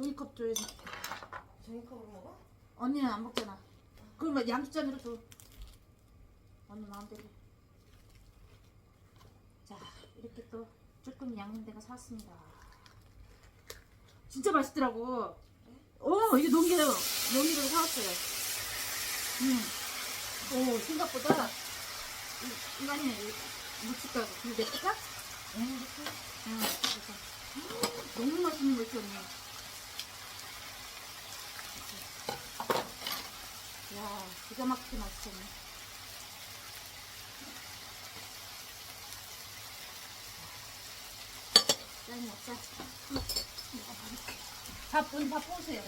종이컵 줘야지. 종이컵으로 먹어? 언니는 안 먹잖아. 그러면 양주잔으로 줘. 언니 마음대로. 자, 이렇게 또 쭈꾸미 양념대가 사왔습니다. 진짜 맛있더라고. 어, 이게 농기로, 농기로 사왔어요. 음. 오, 생각보다 이- 이만이 묵직하고. 근데 맵다? 응. 응, 그래서 너무 맛있는 거 있지, 언니. 야, 기가 막히게 맛있었네. 짠, 먹자. 밥, 언니 밥 보세요.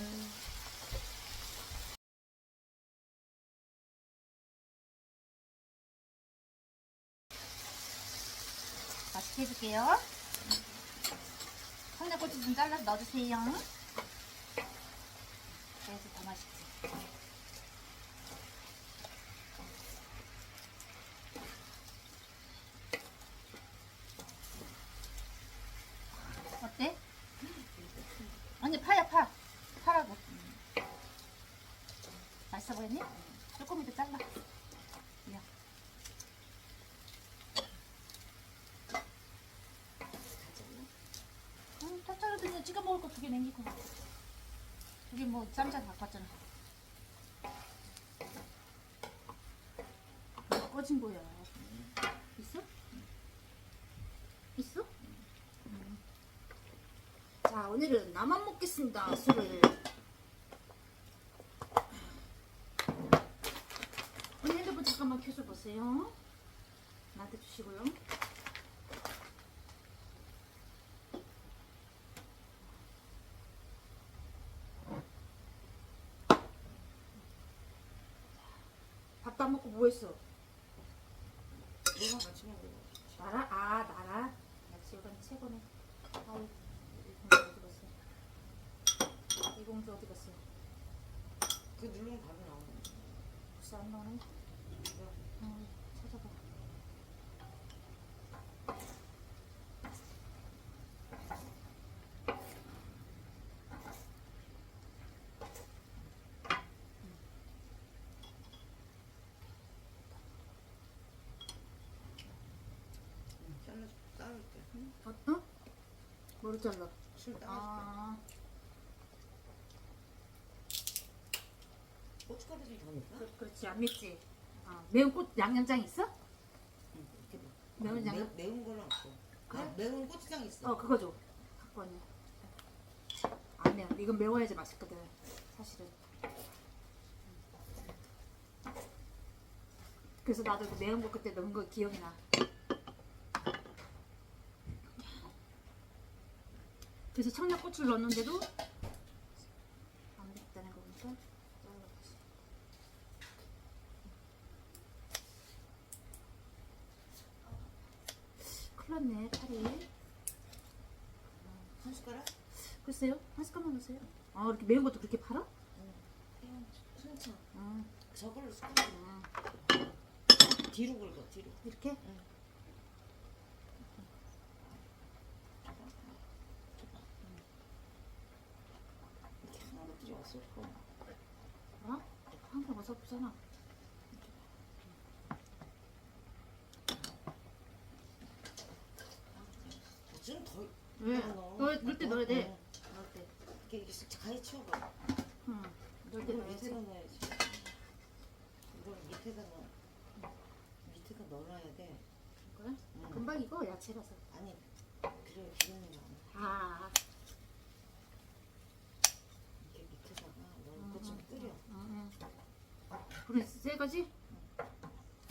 맛있게 해줄게요. 청양고추 좀 잘라서 넣어주세요. 그래서 더 맛있지. 어때? 언니 파야 파. 파라고. 맛있어 보이니? 조금 더 잘라. 야. 응, 다 자르더니 찍어 먹을 거 두 개 남기고. 두개 뭐 쌈장 갖고 왔잖아. 뭐 꺼진 거야. 있어? 있어? 음. 자, 오늘은 나만 먹겠습니다. 술을. 핸드폰 잠깐만 켜줘 보세요. 나한테 주시고요. 밥도 안 먹고 뭐 했어? 누가 같이 먹어? 나라? 아, 나라? 역시 이건 최고네. 아우, 이 공주 어디 갔어? 이 공주 어디 갔어? 그 누르면 답이 나오네. 글쎄 안 나오네. 응, 잘라 자를게. 응? 어? 어? 뭐를 잘라? 술. 아, 고춧가루 좀더 넣을까? 그, 그렇지. 안 맵지? 아, 매운 꽃 양념장 있어? 응, 봐. 매운 양념? 매, 매운 거는 없어. 그래? 아, 매운 고추장 있어. 어, 그거 줘. 갖고 왔네. 안 매워. 이건 매워야지 맛있거든. 사실은. 그래서 나도 그 매운 거 그때 넣은 거 기억이 나. 그래서 청양고추를 넣었는데도 안 맵다는 거 보니까 잘라보지. 큰일 났네, 팔이. 한 숟가락? 글쎄요, 한 숟갈만 넣으세요. 아, 이렇게 매운 것도 그렇게 팔아? 그냥 순차. 음, 저걸로 숟가락. 음. 뒤로 긁어, 뒤로. 이렇게? 응. 이렇게 왔을 거야. 어? 항상 어설프잖아. 좀 더. 왜? 넣어. 넣을, 넣을 때 넣어야 돼. 어, 넣을 때. 이렇게 이렇게 쓱 가해 치워봐. 응. 넣을 때 이걸 넣어야지. 밑에다 넣어야지. 이걸 밑에다 넣어. 밑에다 넣어놔야 돼. 그래? 응. 금방 이거 야채라서. 아니, 그래 기름이 나. 아, 이렇게 밑에다가 음, 넣고 좀 끓여. 응, 응. 그래, 새 거지?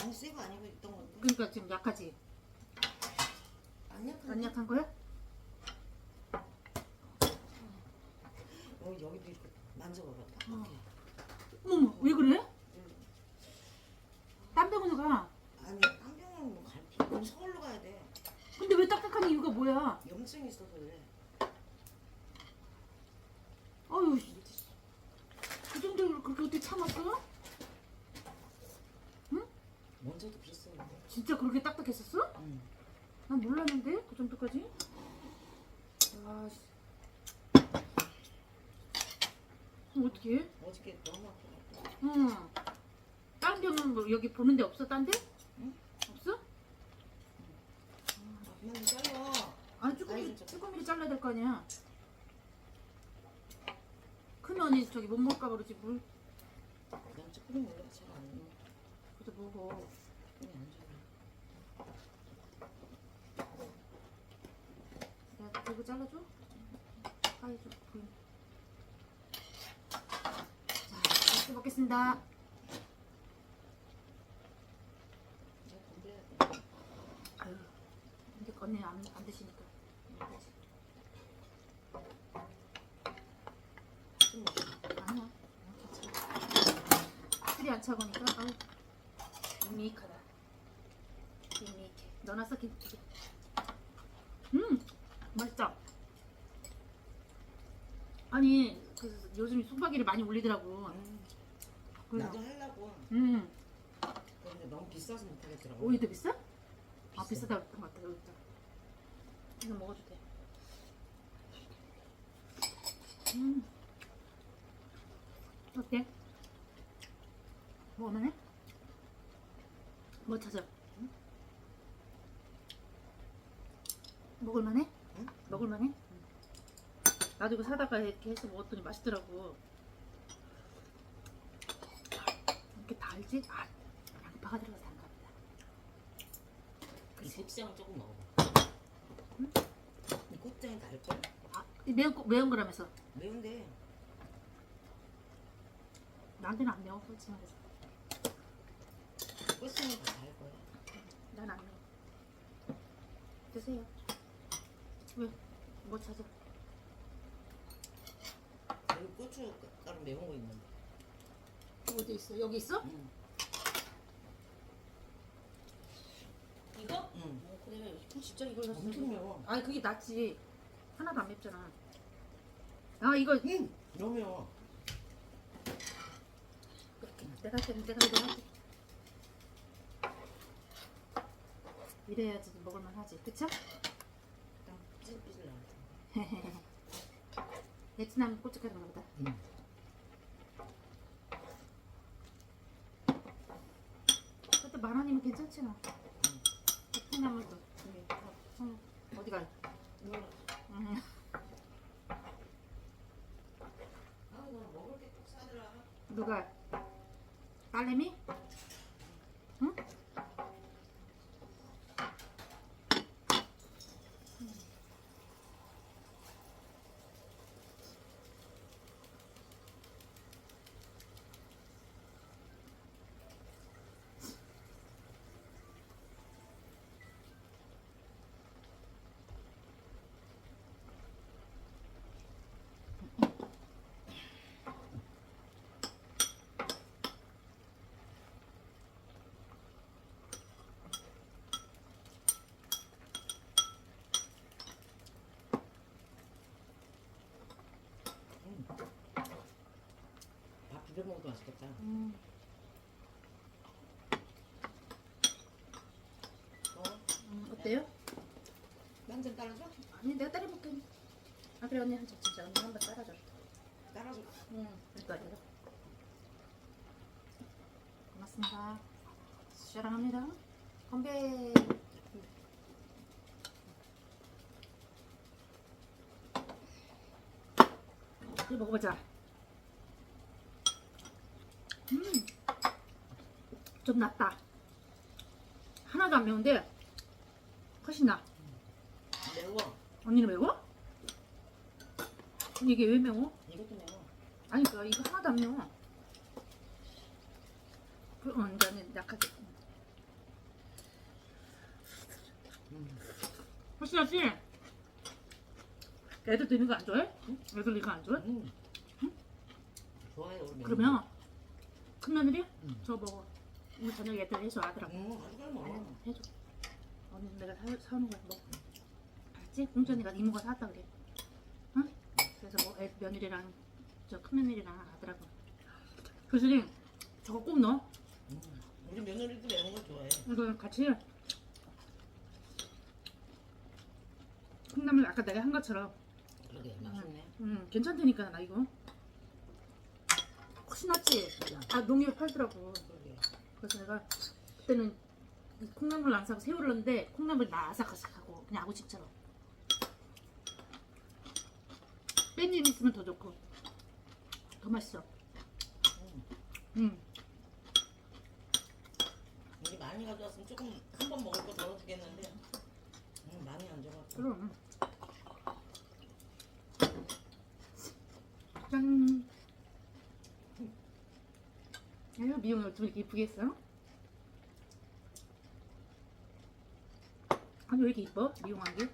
아니 새거 아니고 있던 건데. 그러니까 지금 약하지? 안 약한. 안 약한 거야? 여기 여기도 이렇게. 딱 어. 어머, 왜 그래? 응. 딴 병원에 가. 아니 딴 병원 뭐 갈. 필요- 그럼 서울로 가야 돼. 근데 왜 딱딱한 이유가 뭐야? 염증이 있어서 그래. 어휴, 밑에 그 정도로 그렇게 어떻게 참았어? 먼저도 그랬어. 진짜 그렇게 딱딱했었어? 응. 난 몰랐는데 그 정도까지. 아, 씨. 어떻게? 어저께 너무 아파갖고. 응. 다른 병은 뭐 여기 보는 데 없어? 딴 데? 응? 없어? 그만 잘라. 아 쭈꾸미 쭈꾸미를 잘라야 될 거 아니야. 크면이 저기 못 먹을까 그러지 물. 난 쭈꾸미 원래 잘안 먹어. 그래도 먹어. 쭈꾸미 안 좋아. 내가 들고 잘라줘. 파이줘. 보임. 자, 맛있게 먹겠습니다. 아유, 근데 언니 안, 안 드시니까. 먹어야지. 좀 먹어. 아니야. 괜찮아. 술이 안 차고니까 아우 밋밋하다. 밋밋해. 넣어놨어 김치. 음 맛있다. 아니 그 요즘 숙박이를 많이 올리더라고. 음, 나도 하려고. 음 근데 너무 비싸서 못 하겠더라고. 오이도 비싸? 아 비싸. 비싸다 그런 것 같다 여기 있다. 이거 먹어도 돼. 음 어때? 먹을만해? 뭐 찾아? 응? 먹을만해? 응? 먹을만해? 나도 이거 사다가 이렇게 해서 먹었더니 맛있더라고. 이렇게 달지? 아, 양파가 들어가서 단가 보다. 이 그치? 고추장 조금 먹어봐. 응? 이 고추장이 달걸? 아, 이 매운, 거- 매운 거라면서. 매운데 나한테는 안 매워, 솔직히 말해서. 고추장이 다 달걸. 난안 매워. 드세요. 왜? 뭐 찾아? 여기 고추 가루 매운 거 있는데. 어디 있어? 여기 있어? 응. 이거? 응. 어, 그래. 진짜 이걸 넣었어. 엄청 매워. 아니, 그게 낫지. 하나도 안 맵잖아. 아, 이거. 응. 너무 매워. 그렇게. 내가 할 때는 내가 이거 하지. 이래야지 먹을만 하지. 그쵸? 딱 찌릿삐질 나왔다. 베트남 고춧가루 보다. 응. 그때 만 원이면 괜찮지 뭐. 베트남을 또 여기 성 어디 가? 누나. 음. 아, 나 먹을 게 꼭 사더라. 누가? 딸내미? 응? 응. 밥 비벼 먹어도 맛있겠다. 음. 어? 음, 어때요? 한잔 따라줘? 아니 내가 따라 먹게. 아 그래 언니 한잔 진짜 언니 한번 따라줘. 따라줘. 응. 그러니까 내가. 고맙습니다. 사랑합니다. 건배. 이거 먹어보자. 음, 좀 낫다. 하나도 안 매운데 훨씬 나. 매워. 언니는 매워? 이게 왜 매워? 이것도 매워. 아니 그 이거 하나도 안 매워. 그 어, 이제는 약하게. 음. 훨씬 낫지? 애들 이거 안 좋아해? 애들 이거 안 좋아해? 음. 좋아요. 우리 그러면 큰 며느리? 응. 저 먹어. 오늘 저녁 애들 해줘 아들하고. 음, 가져가 먹어. 아니 해줘. 언니 내가 사, 사오는 거야 먹어. 알지? 공전이가 이모가 사왔다 그래. 응? 그래서 뭐 애, 며느리랑 저 큰 며느리랑 아들하고. 교수님 저거 꼭 넣어. 음. 우리 며느리도 매운 거 좋아해. 이거 같이 콩나물 아까 내가 한 것처럼 그러게 맛있네. 음 괜찮다니까 나 이거 신났지? 아 농협 팔더라고. 그래서 내가 그때는 이 콩나물 안 사고 새우를 넣는데 콩나물 나 아삭아삭하고 그냥 아구찜처럼. 깻잎 있으면 더 좋고 더 맛있어. 음. 음. 이게 많이 가져왔으면 조금 한 번 먹을 거 덜어주겠는데 음, 많이 안 줘갖고 그럼. 짠. 아유 미용 어떻게 이렇게 이쁘게 했어? 아니 왜 이렇게 이뻐? 미용한 게?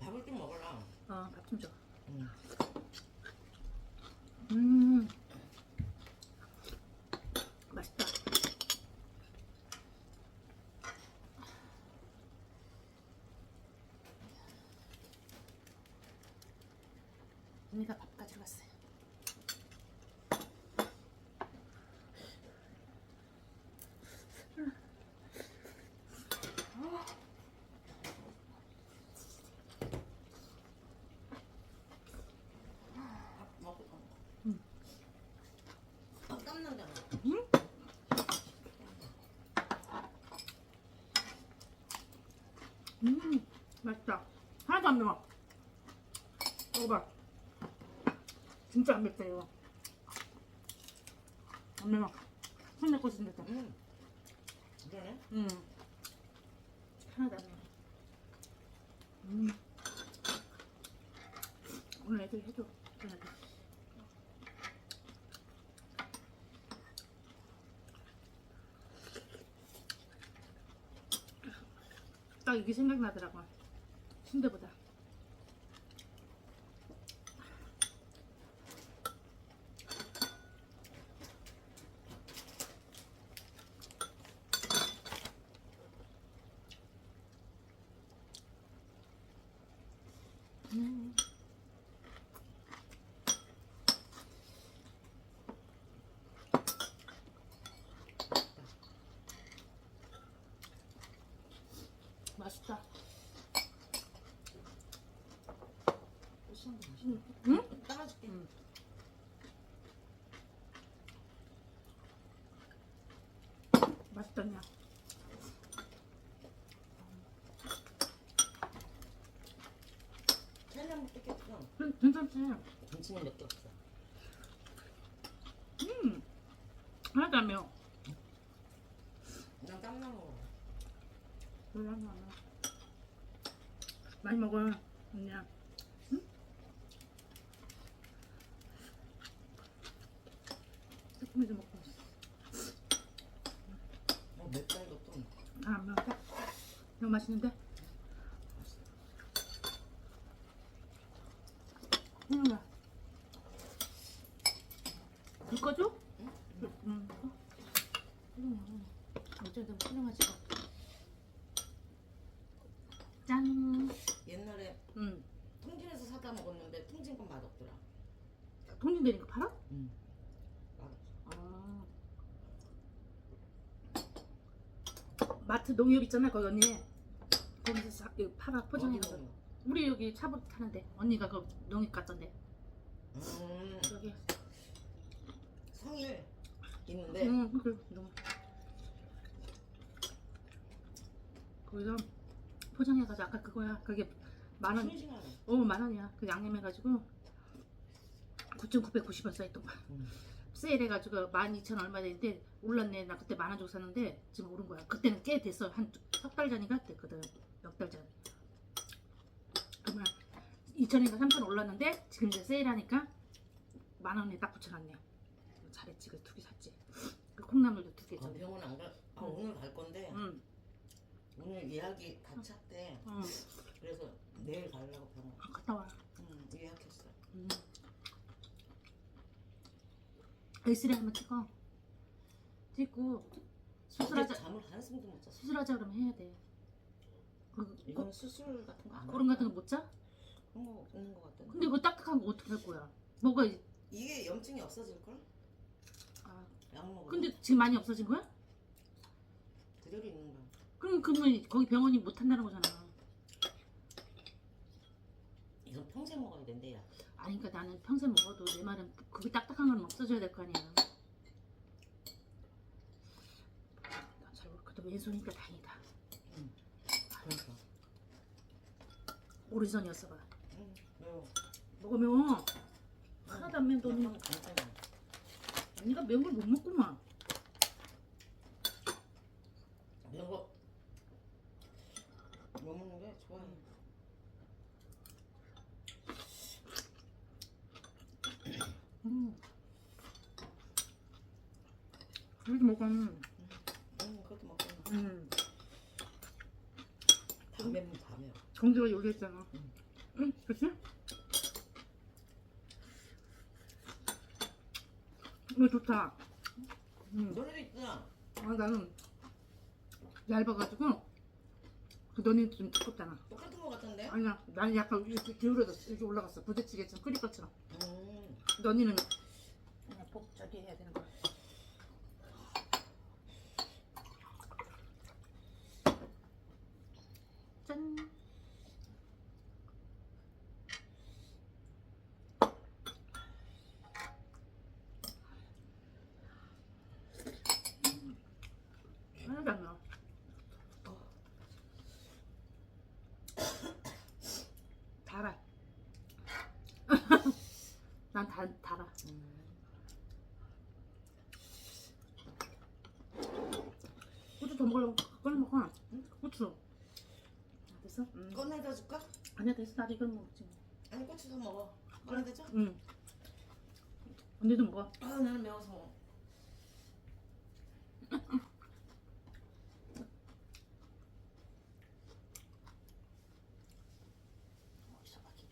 밥을 좀 먹어라 어, 밥 좀 줘. 음. 음. 맛있다. 언니가 밥 가져갔어요. 밥 먹고 가 음. 아, 땀난다 음, 맛있다. 하나도 안 매워. 먹어봐. 진짜 안 맵다 이거. 안 매워. 손내 생겼다. 음. 그러네 음. 하나도 안 매워. 음. 오늘 애들 해줘. 애들. 딱 이게 생각나더라고. 순대보다. 음. 맛있다. 시원도 맛있네 응? 따라줄게 응. 맛있다냐? 찰랑 괜찮지? 김치는 몇개 없어 음. 매워. 난 땀나 먹어 안 매워. 많이 먹어. 언니야. 응? 조금 좀 먹고 있어. 어, 맵다 이거 좀 아, 안 매워. 너무 맛있는데? 음. 불 꺼줘? 응? 응. 응. 어쨌든 훌륭하지. 짠. 옛날에 응. 통진에서 사다 먹었는데 통진 건 맛없더라 돈이 되니까 팔아? 응 맛없어 아. 마트 농협 있잖아 거기 언니. 사, 이거 팔아 어디 포장해서. 먹어? 우리 여기 차부터 타는데 언니가 그 농협 갔던데. 음 여기. 성일 있는데 응, 그 농. 거기서 포장해가지고 아까 그거야. 그게 만 원. 싱싱하네 어, 만 원이야. 그 양념해가지고 9,990원 써있던 거야. 음. 세일해가지고 12,000 얼마 됐는데 올랐네. 나 그때 만원 주고 샀는데 지금 오른 거야. 그때는 꽤 됐어. 한 석 달 전인가 됐거든. 몇 달 전. 그러면 2,000인가 3,000 올랐는데 지금 이제 세일하니까 만 원에 딱 붙여놨네. 잘했지. 그 두 개 샀지. 그 콩나물도 두 개. 아. 병원 안 가? 아 응. 오늘 갈 건데 응, 오늘 예약이 다 찼대 응. 그래서 내일 가려고 병원 갔다 와. 응 예약했어 음. 엑스레이 한번 찍어. 찍고 수술하자. 잠을 한숨도 못 잤어 수술하자 그러면 해야 돼. 그, 이건 수술 같은 거안 고름 같은 거 못 자? 그런 거 없는 거 같던데 근데 이거 딱딱한 거 어떻게 할 거야? 뭐가 이- 이게 염증이 없어질 걸? 아, 약 먹으면 근데 지금 많이 없어진 거야? 그대로 있는 거야 그럼 그러면 거기 병원이 못 한다는 거잖아. 이건 평생 먹어야 된대 야 아니 그러니까 나는 평생 먹어도 내 말은 그- 그게 딱딱한 건 없어져야 될 거 아니야. 나잘 모르. 그래도 왼손이니까 다행이다. 그러니까. 오리전이었어 봐. 응. 매워. 먹으면 하나도 안 매운더니 약간 간장이야. 언니가 매운 걸 못 먹구만. 매운 거. 못 먹는 게 좋아해. 음. 그래도 먹어. 응, 그것도 먹잖아. 음. 다 매면 다 매워. 정재가 요리했잖아. 응. 응, 그치? 이거 좋다. 음. 너네도 있잖아. 아, 나는 얇아가지고 그 너네 좀 두껍잖아. 똑같은 거 같은데? 아니야, 나는 약간 이렇게 기울어졌어. 이렇게 올라갔어. 부대찌개 좀 끓일 것처럼. 음. 너니는 그냥 복 저기 해야 되는 거야. 짠. 음. 하나도 안 나. 달아. 난 달, 달아. 음. 고추 더 먹으려고 꺼내 먹어. 응? 고추. 됐어? 응. 꺼내다 줄까? 아니야 됐어. 나도 이건 먹지. 아니 고추 더 먹어. 꺼내다 줘? 응. 언니도 먹어. 아 나는 매워서 먹어. 어디서 막히.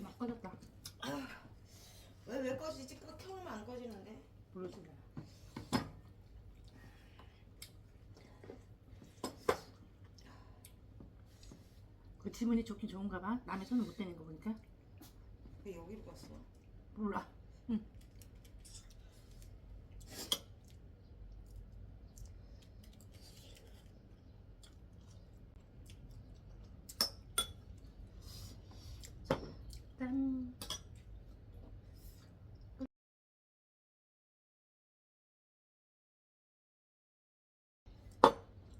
막 꺼졌다. 왜왜 꺼지지? 끄 켜놓으면 안 꺼지는데? 모르지. 그 지문이 좋긴 좋은가 봐. 남의 손을 못 대는 거 보니까. 왜 여기로 갔어? 몰라. 응. 짠.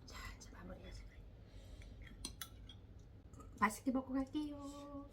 자, 이제 마무리하자. 맛있게 먹고 갈게요.